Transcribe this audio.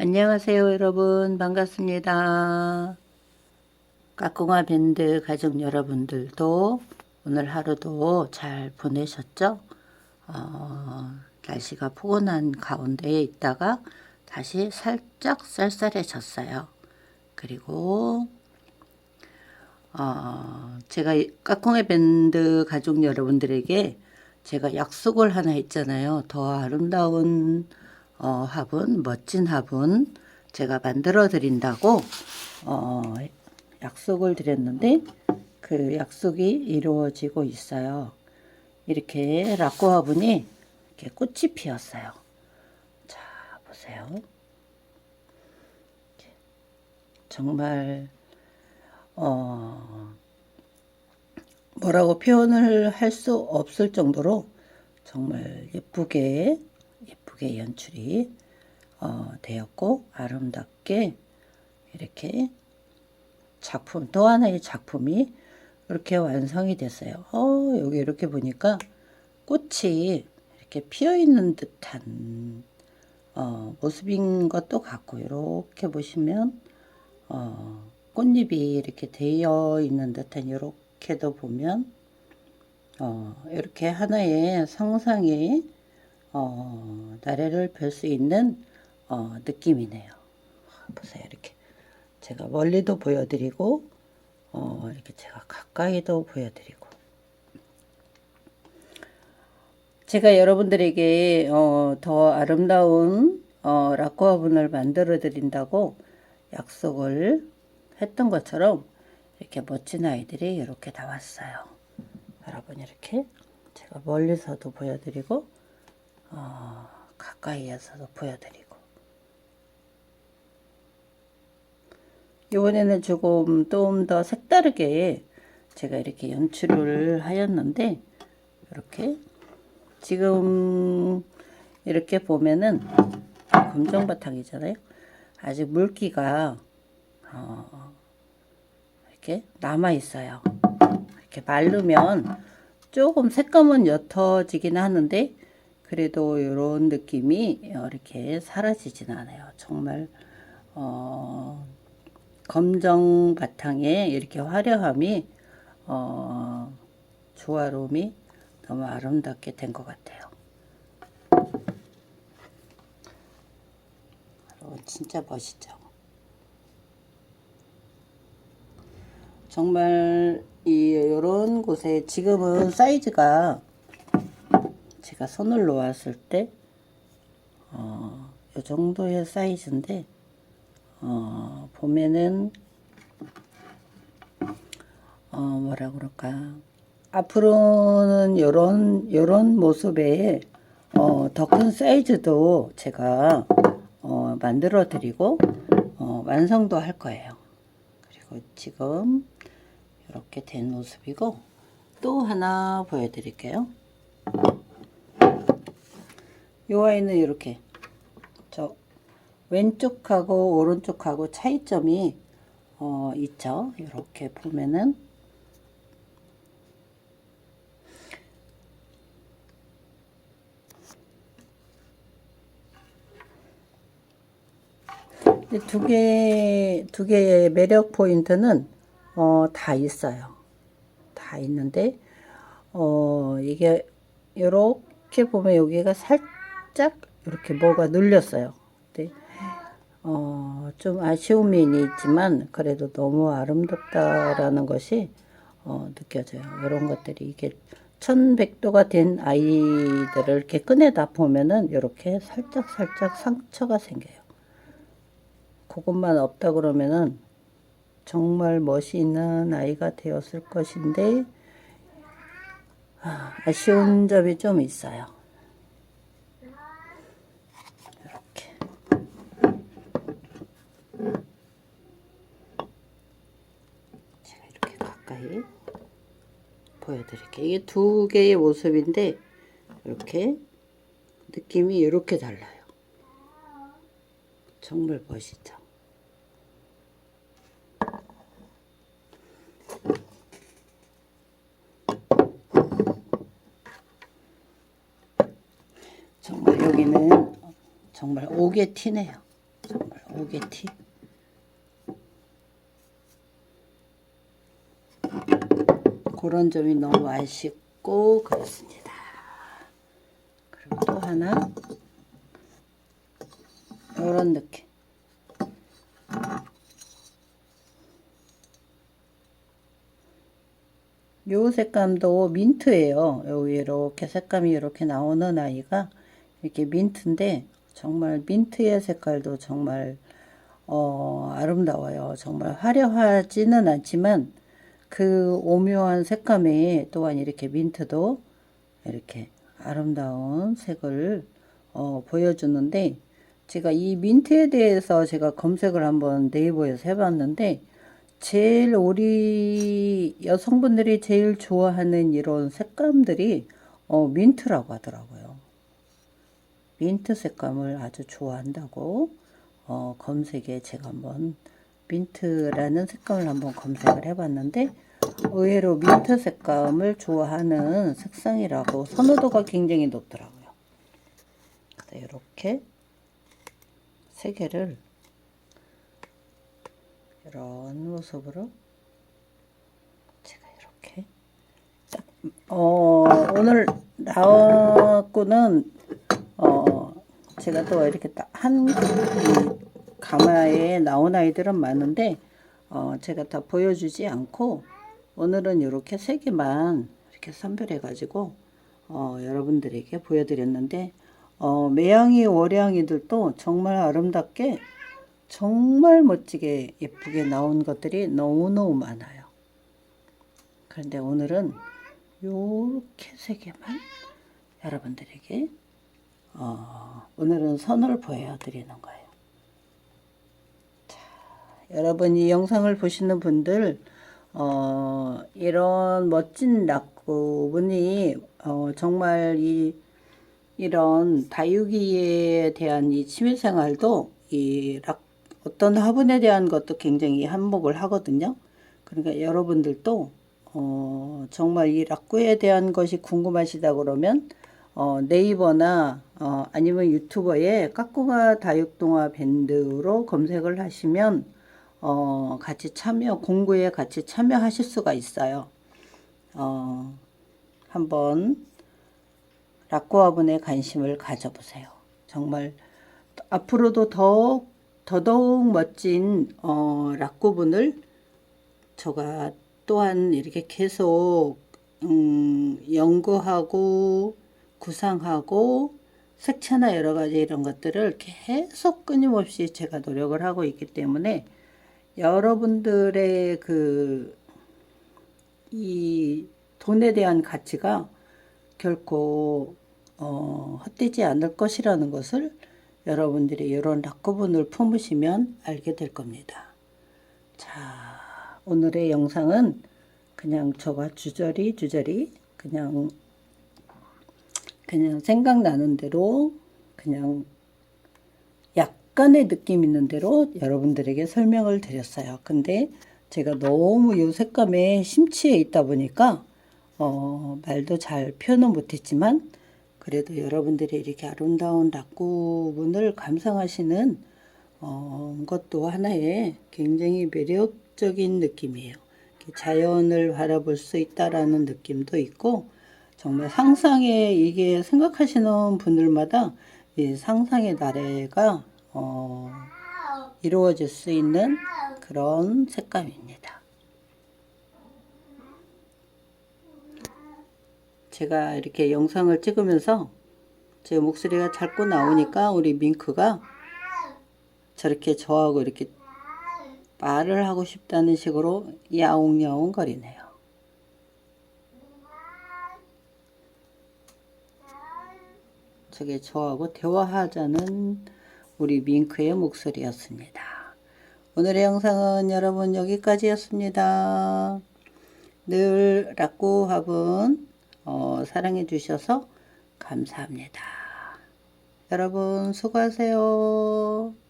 안녕하세요 여러분. 반갑습니다. 까꿍아 밴드 가족 여러분들도 오늘 하루도 잘 보내셨죠? 어, 날씨가 포근한 가운데에 있다가 다시 살짝 쌀쌀해졌어요. 그리고 어, 제가 이 까꿍의 밴드 가족 여러분들에게 제가 약속을 하나 했잖아요. 더 아름다운 어, 화분, 멋진 화분 제가 만들어 드린다고 어, 약속을 드렸는데 그 약속이 이루어지고 있어요. 이렇게 락고 화분이 이렇게 꽃이 피었어요. 자, 보세요. 정말 어, 뭐라고 표현을 할 수 없을 정도로 정말 예쁘게 예쁘게 연출이 어, 되었고 아름답게 이렇게 작품 또 하나의 작품이 이렇게 완성이 됐어요. 어, 여기 이렇게 보니까 꽃이 이렇게 피어 있는 듯한 어, 모습인 것도 같고 이렇게 보시면 어, 꽃잎이 이렇게 되어 있는 듯한 이렇게도 보면 어, 이렇게 하나의 상상이 어, 나래를 펼 수 있는 어, 느낌이네요. 보세요, 이렇게 제가 멀리도 보여드리고 어, 이렇게 제가 가까이도 보여드리고 제가 여러분들에게 어, 더 아름다운 어, 락코 화분을 만들어 드린다고 약속을 했던 것처럼 이렇게 멋진 아이들이 이렇게 나왔어요. 여러분 이렇게 제가 멀리서도 보여드리고 어, 가까이에서도 보여드리고 이번에는 조금 좀 더 색다르게 제가 이렇게 연출을 하였는데 이렇게 지금 이렇게 보면은 검정 바탕이잖아요. 아직 물기가 어, 이렇게 남아 있어요. 이렇게 마르면 조금 색감은 옅어지긴 하는데 그래도 이런 느낌이 이렇게 사라지진 않아요. 정말 어, 검정 바탕에 이렇게 화려함이 어, 조화로움이 너무 아름답게 된 것 같아요. 진짜 멋있죠? 정말 이 이런 곳에 지금은 사이즈가 제가 손을 놓았을 때, 어, 이 정도의 사이즈인데, 어, 보면은, 어, 뭐라 그럴까. 앞으로는 요런, 요런 모습의, 어, 더 큰 사이즈도 제가, 어, 만들어 드리고, 어, 완성도 할 거예요. 그리고 지금, 이렇게 된 모습이고, 또 하나 보여드릴게요. 요 아이는 이렇게 저 왼쪽하고 오른쪽하고 차이점이 어, 있죠. 이렇게 보면은 두 개, 두 개의 매력 포인트는, 어, 다 있어요. 다 있는데, 어, 이게, 요렇게 보면 여기가 살짝 이렇게 뭐가 눌렸어요. 근데, 어, 좀 아쉬움이 있지만, 그래도 너무 아름답다라는 것이, 어, 느껴져요. 이런 것들이 이게 1100도가 된 아이들을 이렇게 꺼내다 보면은 이렇게 살짝 살짝 상처가 생겨요. 그것만 없다 그러면은 정말 멋이 있는 아이가 되었을 것인데 아, 아쉬운 점이 좀 있어요. 이렇게 제가 이렇게 가까이 보여드릴게요. 이게 두 개의 모습인데 이렇게 느낌이 이렇게 달라요. 정말 멋있죠. 정말 여기는 정말 옥에 티네요. 정말 오게 티. 그런 점이 너무 맛있고 그렇습니다. 그리고 또 하나 이런 느낌. 요 색감도 민트예요. 여기 이렇게 색감이 이렇게 나오는 아이가 이렇게 민트인데 정말 민트의 색깔도 정말 어, 아름다워요. 정말 화려하지는 않지만 그 오묘한 색감에 또한 이렇게 민트도 이렇게 아름다운 색을 어, 보여주는데 제가 이 민트에 대해서 제가 검색을 한번 네이버에서 해봤는데 제일 우리 여성분들이 제일 좋아하는 이런 색감들이 어, 민트라고 하더라고요. 민트 색감을 아주 좋아한다고 어, 검색에 제가 한번 민트라는 색감을 한번 검색을 해봤는데 의외로 민트 색감을 좋아하는 색상이라고 선호도가 굉장히 높더라고요. 이렇게 세 개를 이런 모습으로 제가 이렇게 딱, 어, 오늘 나왔고는 어, 제가 또 이렇게 딱 한 가마에 나온 아이들은 많은데 어, 제가 다 보여주지 않고 오늘은 이렇게 세 개만 이렇게 선별해 가지고 어, 여러분들에게 보여드렸는데 어, 매양이 월양이들도 정말 아름답게 정말 멋지게 예쁘게 나온 것들이 너무너무 많아요. 그런데 오늘은 이렇게 세 개만 여러분들에게 어, 오늘은 선을 보여드리는 거예요. 자, 여러분 이 영상을 보시는 분들 어, 이런 멋진 낙구분이 어, 정말 이 이런 다육이에 대한 이 취미생활도 이 락, 어떤 화분에 대한 것도 굉장히 한몫을 하거든요. 그러니까 여러분들도 어, 정말 이 락구에 대한 것이 궁금하시다 그러면 어, 네이버나 어, 아니면 유튜버에 까꾸가 다육동화 밴드로 검색을 하시면 어, 같이 참여 공부에 같이 참여하실 수가 있어요. 어, 한번 락구화분에 관심을 가져보세요. 정말 앞으로도 더 더더욱 멋진 어, 락구분을 제가 또한 이렇게 계속 음, 연구하고 구상하고 색채나 여러 가지 이런 것들을 계속 끊임없이 제가 노력을 하고 있기 때문에 여러분들의 그 이 돈에 대한 가치가 결코 어, 헛되지 않을 것이라는 것을 여러분들이 이런 락구분을 품으시면 알게 될 겁니다. 자, 오늘의 영상은 그냥 저가 주저리 주저리 그냥 그냥 생각나는 대로 그냥 약간의 느낌 있는 대로 여러분들에게 설명을 드렸어요. 근데 제가 너무 이 색감에 심취해 있다 보니까 어, 말도 잘 표현은 못했지만 그래도 여러분들이 이렇게 아름다운 낙구분을 감상하시는 어, 것도 하나의 굉장히 매력적인 느낌이에요. 자연을 바라볼 수 있다라는 느낌도 있고 정말 상상에 이게 생각하시는 분들마다 이 상상의 나래가 어, 이루어질 수 있는 그런 색감입니다. 제가 이렇게 영상을 찍으면서 제 목소리가 자꾸 나오니까 우리 밍크가 저렇게 저하고 이렇게 말을 하고 싶다는 식으로 야옹야옹 거리네요. 저게 저하고 대화하자는 우리 밍크의 목소리였습니다. 오늘의 영상은 여러분 여기까지였습니다. 늘 화분 어, 사랑해 주셔서 감사합니다. 여러분 수고하세요.